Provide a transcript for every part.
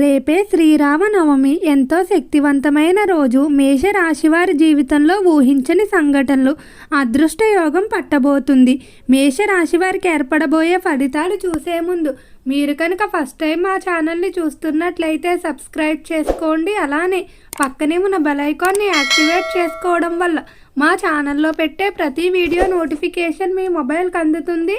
రేపే శ్రీరామనవమి. ఎంతో శక్తివంతమైన రోజు. మేషరాశివారి జీవితంలో ఊహించని సంఘటనలు. అదృష్టయోగం పట్టబోతుంది. మేషరాశివారికి ఏర్పడబోయే ఫలితాలు చూసే ముందు మీరు కనుక ఫస్ట్ టైం మా ఛానల్ని చూస్తున్నట్లయితే సబ్స్క్రైబ్ చేసుకోండి. అలానే పక్కనే ఉన్న బెలైకాన్ని యాక్టివేట్ చేసుకోవడం వల్ల మా ఛానల్లో పెట్టే ప్రతి వీడియో నోటిఫికేషన్ మీ మొబైల్కి అందుతుంది.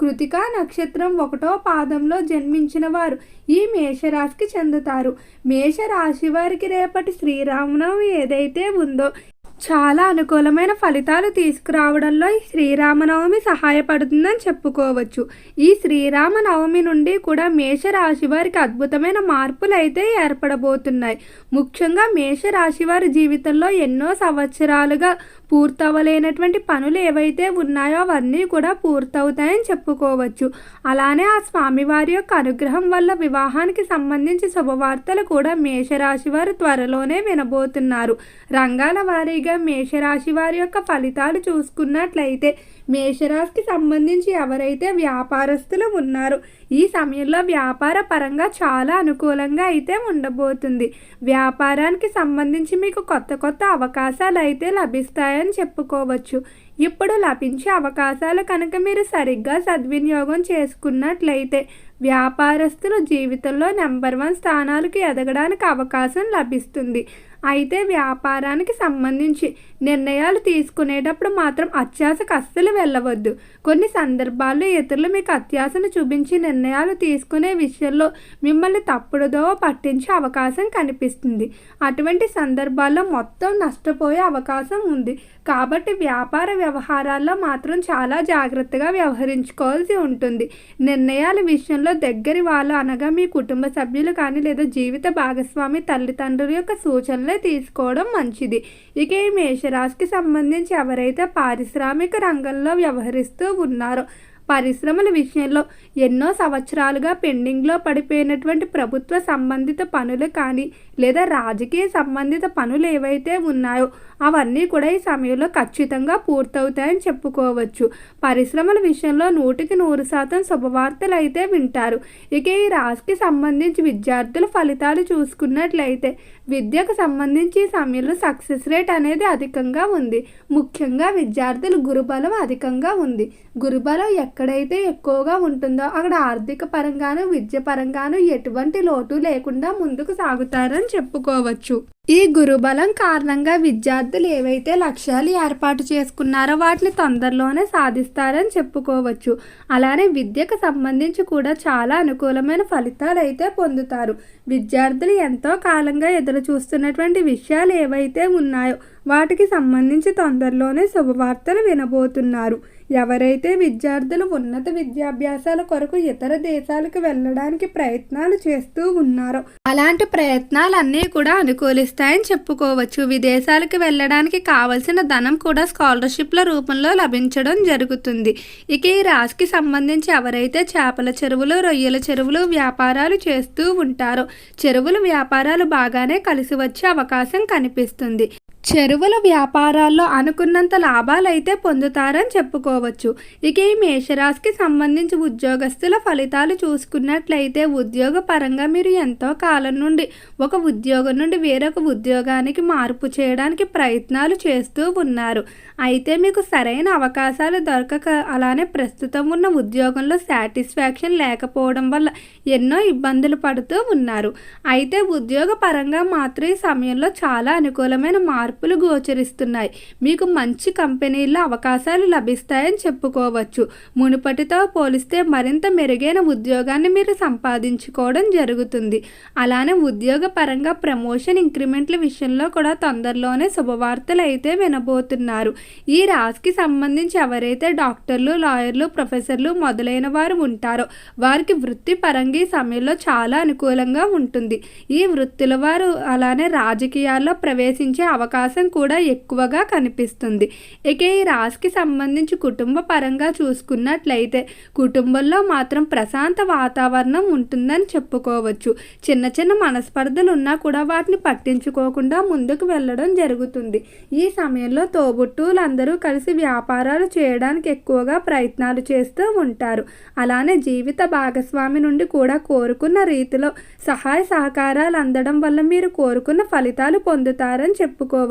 కృతికా నక్షత్రం ఒకటో పాదంలో జన్మించిన వారు. ఈ మేషరాశికి చెందుతారు. మేషరాశి వారికి రేపటి శ్రీరామనవమి ఏదైతే ఉందో చాలా అనుకూలమైన ఫలితాలు తీసుకురావడంలో ఈ శ్రీరామనవమి సహాయపడుతుందని చెప్పుకోవచ్చు. ఈ శ్రీరామనవమి నుండి కూడా మేషరాశి వారికి అద్భుతమైన మార్పులు అయితే ఏర్పడబోతున్నాయి. ముఖ్యంగా మేషరాశి వారి జీవితంలో ఎన్నో సంవత్సరాలుగా పూర్తవలేనటువంటి పనులు ఏవైతే ఉన్నాయో అవన్నీ కూడా పూర్తవుతాయని చెప్పుకోవచ్చు. అలానే ఆ స్వామివారి యొక్క అనుగ్రహం వల్ల వివాహానికి సంబంధించి శుభవార్తలు కూడా మేషరాశి వారు త్వరలోనే వినబోతున్నారు. రంగాల వారీగా మేషరాశి వారి యొక్క ఫలితాలు చూసుకున్నట్లయితే మేషరాశికి సంబంధించి ఎవరైతే వ్యాపారస్తులు ఉన్నారో ఈ సమయంలో వ్యాపార పరంగా చాలా అనుకూలంగా అయితే ఉండబోతుంది. వ్యాపారానికి సంబంధించి మీకు కొత్త కొత్త అవకాశాలు అయితే లభిస్తాయని చెప్పుకోవచ్చు. ఇప్పుడు లభించే అవకాశాలు కనుక మీరు సరిగ్గా సద్వినియోగం చేసుకున్నట్లయితే వ్యాపారస్తుల జీవితంలో నెంబర్ వన్ స్థానాలకు ఎదగడానికి అవకాశం లభిస్తుంది. అయితే వ్యాపారానికి సంబంధించి నిర్ణయాలు తీసుకునేటప్పుడు మాత్రం అత్యాశకు అస్సలు వెళ్ళవద్దు. కొన్ని సందర్భాల్లో ఇతరులు మీకు అత్యాశను చూపించి నిర్ణయాలు తీసుకునే విషయంలో మిమ్మల్ని తప్పుడుదో పట్టించే అవకాశం కనిపిస్తుంది. అటువంటి సందర్భాల్లో మొత్తం నష్టపోయే అవకాశం ఉంది. కాబట్టి వ్యాపార వ్యవహారాల్లో మాత్రం చాలా జాగ్రత్తగా వ్యవహరించుకోవాల్సి ఉంటుంది. నిర్ణయాల విషయంలో దగ్గరి వాళ్ళు అనగా మీ కుటుంబ సభ్యులు కానీ లేదా జీవిత భాగస్వామి తల్లిదండ్రుల యొక్క సూచనలు తీసుకోవడం మంచిది. ఇక ఈ మేషరాశికి సంబంధించి ఎవరైతే పారిశ్రామిక రంగంలో వ్యవహరిస్తూ ఉన్నారో పరిశ్రమల విషయంలో ఎన్నో సంవత్సరాలుగా పెండింగ్లో పడిపోయినటువంటి ప్రభుత్వ సంబంధిత పనులు కానీ లేదా రాజకీయ సంబంధిత పనులు ఏవైతే ఉన్నాయో అవన్నీ కూడా ఈ సమయంలో ఖచ్చితంగా పూర్తవుతాయని చెప్పుకోవచ్చు. పరిశ్రమల విషయంలో నూటికి నూరు శాతం శుభవార్తలు అయితే వింటారు. ఇక ఈ రాశికి సంబంధించి విద్యార్థుల ఫలితాలు చూసుకున్నట్లయితే విద్యకు సంబంధించి ఈ సమయంలో సక్సెస్ రేట్ అనేది అధికంగా ఉంది. ముఖ్యంగా విద్యార్థులు గురుబలం అధికంగా ఉంది. గురుబలం ఎక్కడైతే ఎక్కువగా ఉంటుందో అక్కడ ఆర్థిక పరంగాను విద్య పరంగాను ఎటువంటి లోటు లేకుండా ముందుకు సాగుతారని చెప్పుకోవచ్చు. ఈ గురుబలం కారణంగా విద్యార్థులు ఏవైతే లక్ష్యాలు ఏర్పాటు చేసుకున్నారో వాటిని తొందరలోనే సాధిస్తారని చెప్పుకోవచ్చు. అలానే విద్యకు సంబంధించి కూడా చాలా అనుకూలమైన ఫలితాలు అయితే పొందుతారు. విద్యార్థులు ఎంతో కాలంగా ఎదురు చూస్తున్నటువంటి విషయాలు ఏవైతే ఉన్నాయో వాటికి సంబంధించి తొందరలోనే శుభవార్తలు వినబోతున్నారు. ఎవరైతే విద్యార్థులు ఉన్నత విద్యాభ్యాసాల కొరకు ఇతర దేశాలకు వెళ్ళడానికి ప్రయత్నాలు చేస్తూ ఉన్నారో అలాంటి ప్రయత్నాలన్నీ కూడా అనుకూలిస్తాయని చెప్పుకోవచ్చు. విదేశాలకు వెళ్ళడానికి కావలసిన ధనం కూడా స్కాలర్షిప్ల రూపంలో లభించడం జరుగుతుంది. ఇక ఈ రాశికి సంబంధించి ఎవరైతే చేపల చెరువులు రొయ్యల చెరువులు వ్యాపారాలు చేస్తూ ఉంటారో చెరువుల వ్యాపారాలు బాగానే కలిసి వచ్చే అవకాశం కనిపిస్తుంది. చెరువుల వ్యాపారాల్లో అనుకున్నంత లాభాలు అయితే పొందుతారని చెప్పుకోవచ్చు. ఇక ఈ మేషరాశికి సంబంధించి ఉద్యోగస్తుల ఫలితాలు చూసుకున్నట్లయితే ఉద్యోగ పరంగా మీరు ఎంతో కాలం నుండి ఒక ఉద్యోగం నుండి వేరొక ఉద్యోగానికి మార్పు చేయడానికి ప్రయత్నాలు చేస్తూ ఉన్నారు. అయితే మీకు సరైన అవకాశాలు దొరకక అలానే ప్రస్తుతం ఉన్న ఉద్యోగంలో సాటిస్ఫాక్షన్ లేకపోవడం వల్ల ఎన్నో ఇబ్బందులు పడుతూ ఉన్నారు. అయితే ఉద్యోగ పరంగా మాత్రం ఈ సమయంలో చాలా అనుకూలమైన మార్పు మార్పులు గోచరిస్తున్నాయి. మీకు మంచి కంపెనీల్లో అవకాశాలు లభిస్తాయని చెప్పుకోవచ్చు. మునుపటితో పోలిస్తే మరింత మెరుగైన ఉద్యోగాన్ని మీరు సంపాదించుకోవడం జరుగుతుంది. అలానే ఉద్యోగ పరంగా ప్రమోషన్ ఇంక్రిమెంట్ల విషయంలో కూడా తొందరలోనే శుభవార్తలు అయితే వినబోతున్నారు. ఈ రాశికి సంబంధించి ఎవరైతే డాక్టర్లు లాయర్లు ప్రొఫెసర్లు మొదలైన వారు ఉంటారో వారికి వృత్తి పరంగా ఈ సమయంలో చాలా అనుకూలంగా ఉంటుంది. ఈ వృత్తుల వారు అలానే రాజకీయాల్లో ప్రవేశించే అవకాశం అవకాశం కూడా ఎక్కువగా కనిపిస్తుంది. ఇక ఈ రాశికి సంబంధించి కుటుంబ పరంగా చూసుకున్నట్లయితే కుటుంబంలో మాత్రం ప్రశాంత వాతావరణం ఉంటుందని చెప్పుకోవచ్చు. చిన్న చిన్న మనస్పర్ధలు ఉన్నా కూడా వాటిని పట్టించుకోకుండా ముందుకు వెళ్ళడం జరుగుతుంది. ఈ సమయంలో తోబుట్టువులందరూ కలిసి వ్యాపారాలు చేయడానికి ఎక్కువగా ప్రయత్నాలు చేస్తూ ఉంటారు. అలానే జీవిత భాగస్వామి నుండి కూడా కోరుకున్న రీతిలో సహాయ సహకారాలు అందడం వల్ల మీరు కోరుకున్న ఫలితాలు పొందుతారని చెప్పుకోవచ్చు.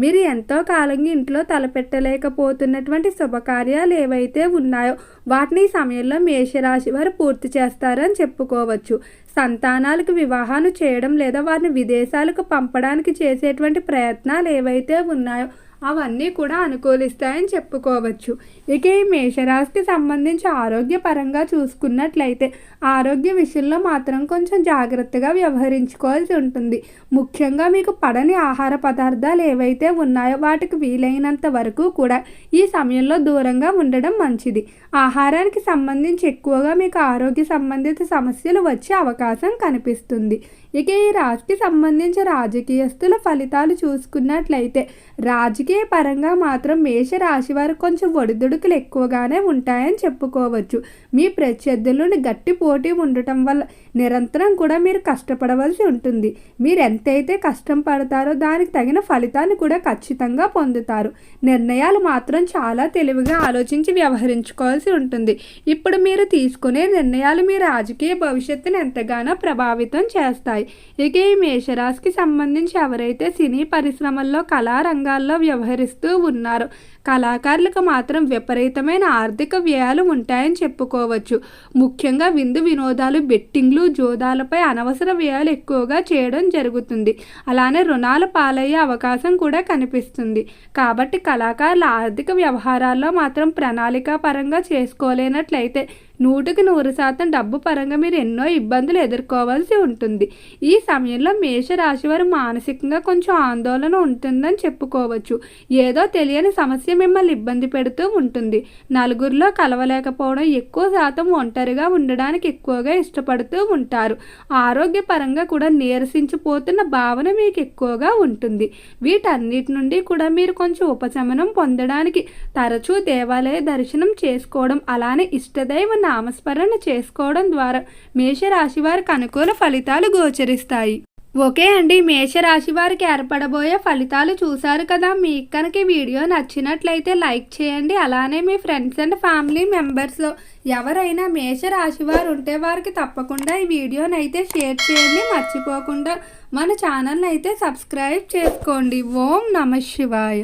మీరు ఎంతో కాలంగా ఇంట్లో తలపెట్టలేకపోతున్నటువంటి శుభకార్యాలు ఏవైతే ఉన్నాయో వాటిని సమయంలో మేషరాశి వారు పూర్తి చేస్తారని చెప్పుకోవచ్చు. సంతానాలకు వివాహాలు చేయడం లేదా వారిని విదేశాలకు పంపడానికి చేసేటువంటి ప్రయత్నాలు ఏవైతే ఉన్నాయో అవన్నీ కూడా అనుకూలిస్తాయని చెప్పుకోవచ్చు. ఇక ఈ మేషరాశికి సంబంధించి ఆరోగ్యపరంగా చూసుకున్నట్లయితే ఆరోగ్య విషయంలో మాత్రం కొంచెం జాగ్రత్తగా వ్యవహరించుకోవాల్సి ఉంటుంది. ముఖ్యంగా మీకు పడని ఆహార పదార్థాలు ఏవైతే ఉన్నాయో వాటికి వీలైనంత వరకు కూడా ఈ సమయంలో దూరంగా ఉండడం మంచిది. ఆహారానికి సంబంధించి ఎక్కువగా మీకు ఆరోగ్య సంబంధిత సమస్యలు వచ్చే అవకాశం కనిపిస్తుంది. ఇక ఈ రాశికి సంబంధించి రాజకీయస్తుల ఫలితాలు చూసుకున్నట్లయితే రాజకీయ పరంగా మాత్రం మేష రాశి వారు కొంచెం ఒడిదుడుకులు ఎక్కువగానే ఉంటాయని చెప్పుకోవచ్చు. మీ ప్రత్యర్థులను గట్టి పోటీ ఉండటం వల్ల నిరంతరం కూడా మీరు కష్టపడవలసి ఉంటుంది. మీరు ఎంతైతే కష్టం పడతారో దానికి తగిన ఫలితాన్ని కూడా ఖచ్చితంగా పొందుతారు. నిర్ణయాలు మాత్రం చాలా తెలివిగా ఆలోచించి వ్యవహరించుకోవాల్సి ఉంటుంది. ఇప్పుడు మీరు తీసుకునే నిర్ణయాలు మీ రాజకీయ భవిష్యత్తును ఎంతగానో ప్రభావితం చేస్తాయి. ఇక ఈ మేషరాశికి సంబంధించి ఎవరైతే సినీ పరిశ్రమల్లో కళారంగాల్లో వ్యవహరిస్తూ ఉన్నారో కళాకారులకు మాత్రం విపరీతమైన ఆర్థిక వ్యయాలు ఉంటాయని చెప్పుకోవచ్చు. ముఖ్యంగా విందు వినోదాలు బెట్టింగ్లు జోదాలపై అనవసర వ్యయాలు ఎక్కువగా చేయడం జరుగుతుంది. అలానే రుణాల పాలయ్యే అవకాశం కూడా కనిపిస్తుంది. కాబట్టి కళాకారుల ఆర్థిక వ్యవహారాల్లో మాత్రం ప్రణాళికా పరంగా చేసుకోలేనట్లయితే నూటికి నూరు శాతం డబ్బు పరంగా మీరు ఎన్నో ఇబ్బందులు ఎదుర్కోవాల్సి ఉంటుంది. ఈ సమయంలో మేషరాశి వారు మానసికంగా కొంచెం ఆందోళన ఉంటుందని చెప్పుకోవచ్చు. ఏదో తెలియని సమస్య మిమ్మల్ని ఇబ్బంది పెడుతూ ఉంటుంది. నలుగురిలో కలవలేకపోవడం ఎక్కువ శాతం ఒంటరిగా ఉండడానికి ఎక్కువగా ఇష్టపడుతూ ఉంటారు. ఆరోగ్యపరంగా కూడా నీరసించిపోతున్న భావన మీకు ఎక్కువగా ఉంటుంది. వీటన్నిటి నుండి కూడా మీరు కొంచెం ఉపశమనం పొందడానికి తరచూ దేవాలయ దర్శనం చేసుకోవడం అలానే ఇష్టదైవ నామస్మరణ చేసుకోవడం ద్వారా మేషరాశి వారికి అనుకూల ఫలితాలు గోచరిస్తాయి. ఓకే అండి మేషరాశి వారికి ఏర్పడబోయే ఫలితాలు చూశారు కదా. మీకు కనుక వీడియో నచ్చినట్లయితే లైక్ చేయండి. అలానే మీ ఫ్రెండ్స్ అండ్ ఫ్యామిలీ మెంబర్స్లో ఎవరైనా మేషరాశి వారు ఉంటే వారికి తప్పకుండా ఈ వీడియోని అయితే షేర్ చేయండి. మర్చిపోకుండా మన ఛానల్ అయితే సబ్స్క్రైబ్ చేసుకోండి. ఓం నమ శివాయ.